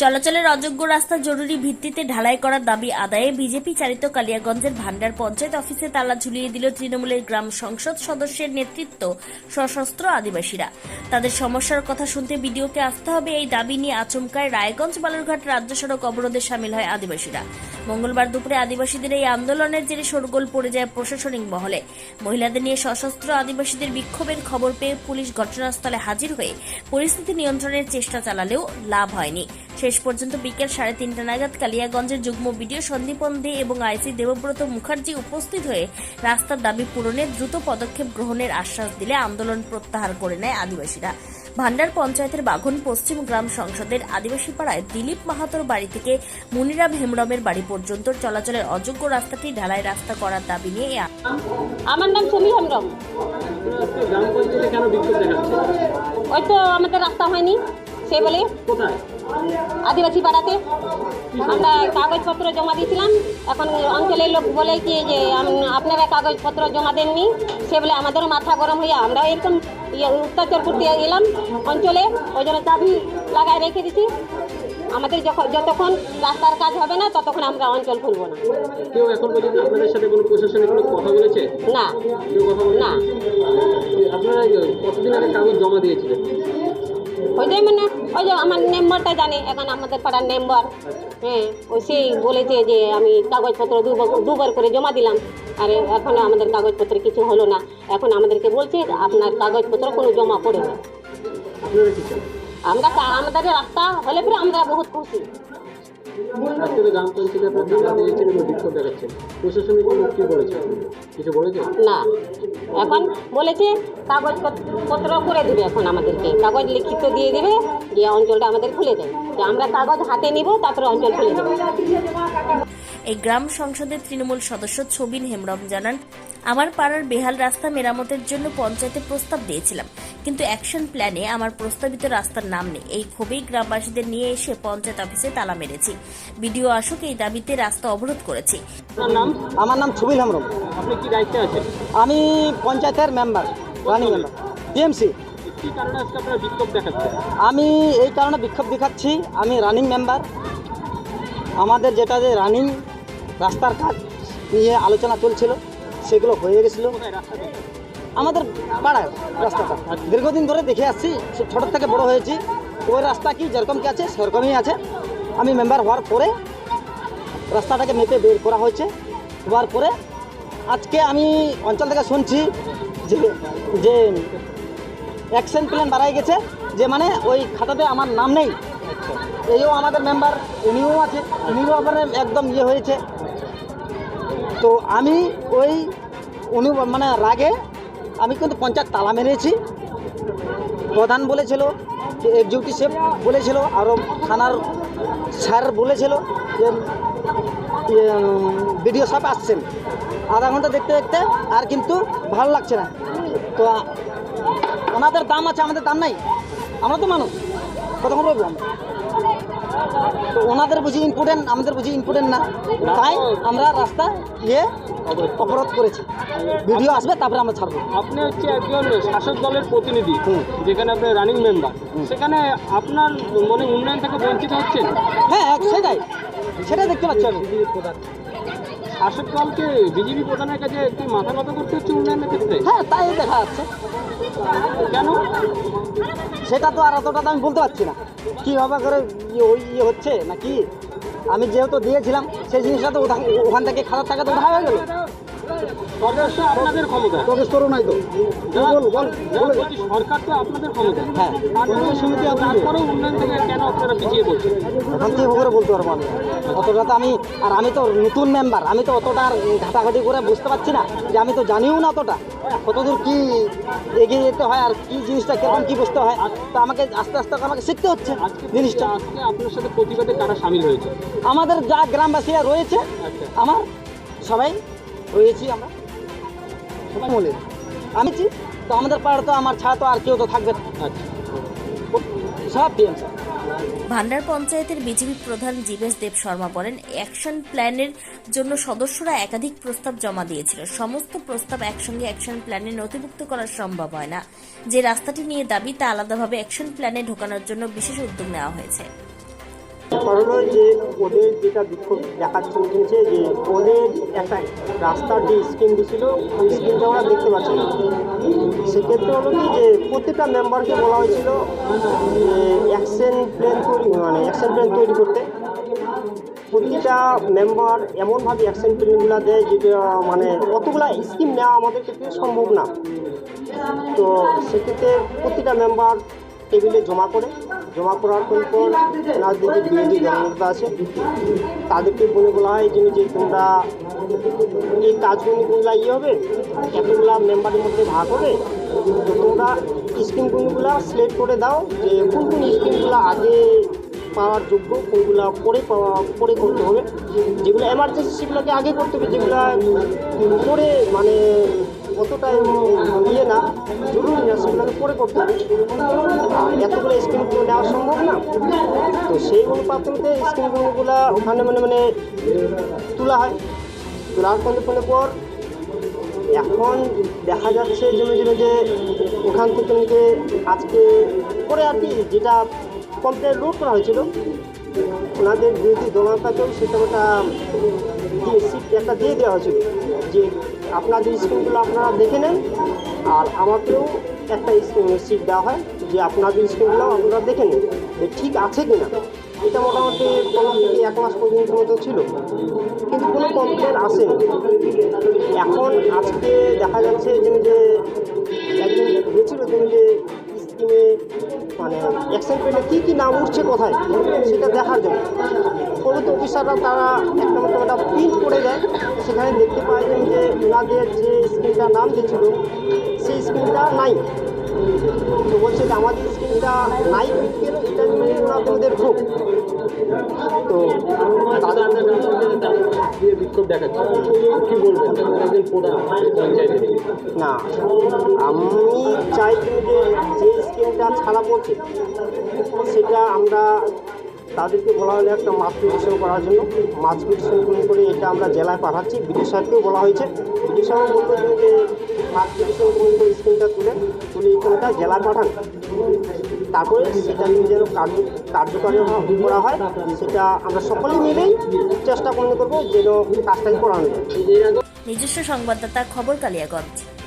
চলাচলের অযোগ্য রাস্তা জরুরি ভিত্তিতে ঢালাই করার দাবি আদায়ে বিজেপি চালিত কালিয়াগঞ্জের ভান্ডার পঞ্চায়েত অফিসে তালা ঝুলিয়ে দিল তৃণমূলের গ্রাম সংসদ সদস্যের নেতৃত্ব, সশস্ত্র আদিবাসীরা। তাদের সমস্যার কথা শুনতে বিডিওকে আসতে হবে এই দাবি নিয়ে আচমকায় রায়গঞ্জ বালুরঘাট রাজ্য সড়ক অবরোধে সামিল হয় আদিবাসীরা। মঙ্গলবার দুপুরে আদিবাসীদের এই আন্দোলনের জেরে শোরগোল পড়ে যায় প্রশাসনিক মহলে। মহিলাদের নিয়ে সশস্ত্র আদিবাসীদের বিক্ষোভের খবর পেয়ে পুলিশ ঘটনাস্থলে হাজির হয়ে পরিস্থিতি নিয়ন্ত্রণের চেষ্টা চালালেও লাভ হয়নি। শেষ পর্যন্ত বিকেল সাড়ে তিনটা নাগাদ কালিয়াগঞ্জের যুগ্ম বিডিও সন্দীপন দে এবং আইসি দেবব্রত মুখার্জি উপস্থিত হয়ে রাস্তার দাবি পূরণে দ্রুত পদক্ষেপ গ্রহণের আশ্বাস দিলে আন্দোলন প্রত্যাহার করে নেয় আদিবাসীরা। ভান্ডার পঞ্চায়েতের বাঘন পশ্চিম গ্রাম সংসদের আদিবাসী পাড়ায় দিলীপ মাহাতোর বাড়ি থেকে মুনিরাম হেমরমের বাড়ি পর্যন্ত চলাচলের অযোগ্য রাস্তাটি ঢালাই রাস্তা করার দাবি নিয়ে আমার নাম সমী দেখাচ্ছে? ওই তো আমাদের রাস্তা হয়নি। সে বলে আদিবাসী পাড়াতে। আমরা কাগজপত্র জমা দিয়েছিলাম। এখন অঞ্চলের লোক বলে কি যে আপনারা কাগজপত্র জমা দেননি। সে বলে আমাদেরও মাথা গরম হয়ে আমরা এরকম ইয়ে অত্যাচার করতে এলাম অঞ্চলে। ওই জন্য চাবি লাগায় রেখে দিছি। আমাদের যখন যতক্ষণ রাস্তার কাজ হবে না ততক্ষণ আমরা অঞ্চল খুলবো না। কেউ এখন পর্যন্ত আপনাদের সাথে কোনো কোনো কথা বলেছে? না। কেউ কথা না। আপনারা কতদিন আগে কাগজ জমা দিয়েছিলেন? ওই যে মানে ওই যে আমার মেম্বারটা জানে এখন আমাদের পাড়ার মেম্বার হ্যাঁ ওই সেই বলেছে যে আমি কাগজপত্র দুবার দুবার করে জমা দিলাম। আর এখনও আমাদের কাগজপত্র কিছু হলো না। এখন আমাদেরকে বলছে আপনার কাগজপত্র কোনো জমা পড়ে না। আমরা আমাদের রাস্তা হলে পরে আমরা বহুত খুশি। আজকে তো গ্রাম পঞ্চায়েতে আপনারা ধান্দা দিয়েছেন এবং বিক্ষোভ দেখাচ্ছেন। প্রশাসনিক লোক কি বলেছে কিছু বলেছে না। এখন বলেছে কাগজপত্র করে দিবে এখন আমাদেরকে। কাগজ লিখিত দিয়ে দিবে যে অঞ্চলটা আমাদের খুলে দেয় যে আমরা কাগজ হাতে নিব তারপরে অঞ্চল খুলে দেবে। এই গ্রাম সংসদের তৃণমূল সদস্য ছবিন হেমরম জানান আমার পাড়ার বেহাল রাস্তা মেরামতের জন্য পঞ্চায়েতে প্রস্তাব দিয়েছিলাম। কিন্তু অ্যাকশন প্ল্যানে আমার প্রস্তাবিত রাস্তার নাম নেই। এই ক্ষোভেই গ্রামবাসীদের নিয়ে এসে পঞ্চায়েত অফিসে তালা মেরেছি। বিডিও আসুক এই দাবিতে রাস্তা অবরোধ করেছি। নাম? আমার নাম ছবিল হেমরম। আপনি কি দায়িত্বে আছেন? আমি পঞ্চায়েতের মেম্বার রানিং মেম্বার টিএমসি কি কারণে আজকে বিক্ষোভ দেখাচ্ছেন? আমি এই কারণে বিক্ষোভ দেখাচ্ছি। আমি রানিং মেম্বার। আমাদের যেটা যে রানিং রাস্তার কাজ নিয়ে আলোচনা চলছিল সেগুলো হয়ে গেছিল? আমাদের পাড়ায় রাস্তাটা। দীর্ঘদিন ধরে দেখে আসছি ছোট থেকে বড় হয়েছি। ওই রাস্তা কি যেরকম কি আছে, সেরকমই আছে। আমি মেম্বার হওয়ার পরে রাস্তাটাকে মেপে বের করা হয়েছে। হওয়ার পরে আজকে আমি অঞ্চল থেকে শুনছি যে যে অ্যাকশন প্ল্যান বাড়াই গেছে, যে মানে ওই খাতাতে আমার নাম নেই। এইও আমাদের মেম্বার উনিও আছে উনিও আবার একদম ইয়ে হয়েছে। তো আমি ওই উনি মানে রাগে আমি কিন্তু পঞ্চায়েত তালা মেরেছি। প্রধান বলেছিল যে এক্সিকিউটিভ শেফ বলেছিল আরও থানার স্যার বলেছিল যে বিডিও সাহেব আসছেন। আধা ঘণ্টা দেখতে দেখতে আর কিন্তু ভালো লাগছে না। তো ওনাদের দাম আছে, আমাদের দাম নাই। আমরা তো মানুষ, কতক্ষণ রইব আমরা? তো ওনাদের বুঝি ইম্পর্টেন্ট আমাদের বুঝি ইম্পর্টেন্ট না। তাই আমরা রাস্তা ইয়ে অবরোধ করেছি। ভিডিও আসবে তারপরে আমরা ছাড়বো। আপনি হচ্ছে একজন শাসক দলের প্রতিনিধি। যেখানে আপনি রানিং মেম্বার সেখানে আপনার মনে উন্নয়ন থেকে বঞ্চিত হচ্ছেন? হ্যাঁ সেটাই। সেটাই দেখতে পাচ্ছি আমি। শাসক দলকে বিজেপি প্রধানের কাছে একটি মাথা কথা করতে হচ্ছে উন্নয়নের ক্ষেত্রে? হ্যাঁ তাই দেখা যাচ্ছে। কেন? সেটা তো আর অতটা তো আমি বলতে পারছি না। কীভাবে করে ইয়ে ওই ইয়ে হচ্ছে না কি আমি যেহেতু দিয়েছিলাম সেই জিনিসটা তো ওখান থেকে খারাপ টাকা তো উঠা হয়ে গেল। সরকার আপনাদের ক্ষমতা। প্রবেশ করো নাই তো। না, না, সরকার তো আপনাদের ক্ষমতা। হ্যাঁ। সমিতি তারপরেও উন্নয়ন থেকে কেন আপনারা পিছিয়ে পড়ছেন? এখন কি করে বলতে পারব আমি? অতটা তো আমি আর আমি তো নতুন মেম্বার আমি তো অতটা আর ঘাটাঘাটি করে বুঝতে পারছি না যে আমি তো জানিও না অতটা। কতদূর কি এগিয়ে যেতে হয় আর কি জিনিসটা কীরকম কি বুঝতে হয় তো আমাকে আস্তে আস্তে আমাকে শিখতে হচ্ছে জিনিসটা। আজকে আপনার সাথে প্রতিবাদে কারা সামিল হয়েছে? আমাদের যা গ্রামবাসীরা রয়েছে আচ্ছা। আমার সবাই রয়েছি আমরা। সবাই বলে আমি তো আমাদের পাড়া তো আমার ছাড়া তো আর কেউ তো থাকবে আচ্ছা। সব টিএমসি ভান্ডার পঞ্চায়েতের বিজেপি প্রধান জীবেশ দেব শর্মা বলেন অ্যাকশন প্ল্যানের জন্য সদস্যরা একাধিক প্রস্তাব জমা দিয়েছিল। সমস্ত প্রস্তাব একসঙ্গে অ্যাকশন প্ল্যানে নথিভুক্ত করা সম্ভব হয় না। যে রাস্তাটি নিয়ে দাবি তা আলাদাভাবে অ্যাকশন প্ল্যানে ঢোকানোর জন্য বিশেষ উদ্যোগ নেওয়া হয়েছে। ব্যাপার যে ওদের যেটা বিক্ষোভ দেখাচ্ছে, উঠেছে যে ওদের একটা রাস্তার যে স্কিম দিছিল, ওই স্কিমটা ওরা দেখতে পাচ্ছে না। সেক্ষেত্রে হলো কি যে প্রত্যেকটা মেম্বারকে বলা হয়েছিল যে অ্যাকশন প্ল্যান তৈরি মানে অ্যাকশন প্ল্যান তৈরি করতে। প্রতিটা মেম্বার এমনভাবে অ্যাকশন প্ল্যানগুলো দেয় যেটা মানে অতগুলা স্কিম নেওয়া আমাদের ক্ষেত্রে সম্ভব না। তো সেক্ষেত্রে প্রতিটা মেম্বার টেবিলে জমা করে জমা করার পর ওনাদের বিরোধী দলনেতা আছে, তাদেরকে বলে বলা হয় যে যে তোমরা এই কাজগুলোগুলো ইয়ে হবে, এতগুলা মেম্বারের মধ্যে ভাগ হবে, তো তোমরা স্কিমগুলো সিলেক্ট করে দাও, যে কোন কোন স্কিমগুলো আগে পাওয়ার যোগ্য, কোনগুলো পরে পাওয়া, পরে করতে হবে। যেগুলো এমার্জেন্সি সেগুলোকে আগে করতে হবে, যেগুলো পরে মানে অতটা ইয়ে না, জরুরি না সেগুলোকে পরে করতে হবে এতগুলো স্কিমগুলো নেওয়া সম্ভব না। তো সেই অনুপাতে স্কিমগুলো ওখানে মানে মানে তোলা হয়। তোলার পরে পরে পর। এখন দেখা যাচ্ছে যে যে যে ওখান থেকে নিজে আজকে পরে আর কি, যেটা কমপ্লেন রোড করা হয়েছিল, ওনাদের বিরোধী দলনেতাকেও সেটা ওটা একটা দিয়ে দেওয়া হয়েছিল, যে আপনাদের স্কিমগুলো আপনারা দেখে নেন, আর আমাকেও একটা সিট দেওয়া হয় যে আপনাদের স্কিমগুলো আপনারা দেখে নিন যে ঠিক আছে কি না এটা মোটামুটি কোনো থেকে এক মাস পর্যন্ত মতো ছিল, কিন্তু কোনো কমপ্লেন আসেনি। এখন আজকে দেখা যাচ্ছে যে যে একজন গেছিল, তিনি যে স্কিমে মানে অ্যাকশন কী কী নাম উঠছে কোথায়, সেটা দেখার জন্য। তো অফিসাররা তারা একটা মতো একটা প্রিন্ট করে দেয়। সেখানে দেখতে পাই যে যে ওনাদের যে স্কুলটা নাম দিয়েছিল সেই স্ক্রিনটা নাই। তো বলছে যে আমাদের স্কিমটা নাই গেলে এটা নিয়ে ভুল তো আজকে আপনার গ্রাম পঞ্চায়েতে দিয়ে বিক্ষোভ দেখাচ্ছে। কি বলবেন? একজন প্রধান পঞ্চায়েতের না আমি চাই যে যে স্কিমটা ছাড়া পড়ছে সেটা আমরা তাদেরকে বলা হলো একটা মাছ পিটিশন করার জন্য। মাছ পিটিশন করে করে এটা আমরা জেলায় পাঠাচ্ছি। বিডিও সাহেবকেও বলা হয়েছে। ব্রিটিশ সাহেব বলতে যে মাছ পিটিশন করে করে স্কিমটা তুলে তুলে এখানটা জেলায় পাঠান। তারপরে সেটা নিয়ে যেন কার্য, কার্যকরী হ- করা হয়, সেটা আমরা সকলে মিলেই চেষ্টা করে করব যেন কাজটাকে করানো নিজস্ব সংবাদদাতা খবর কালিয়াগঞ্জ।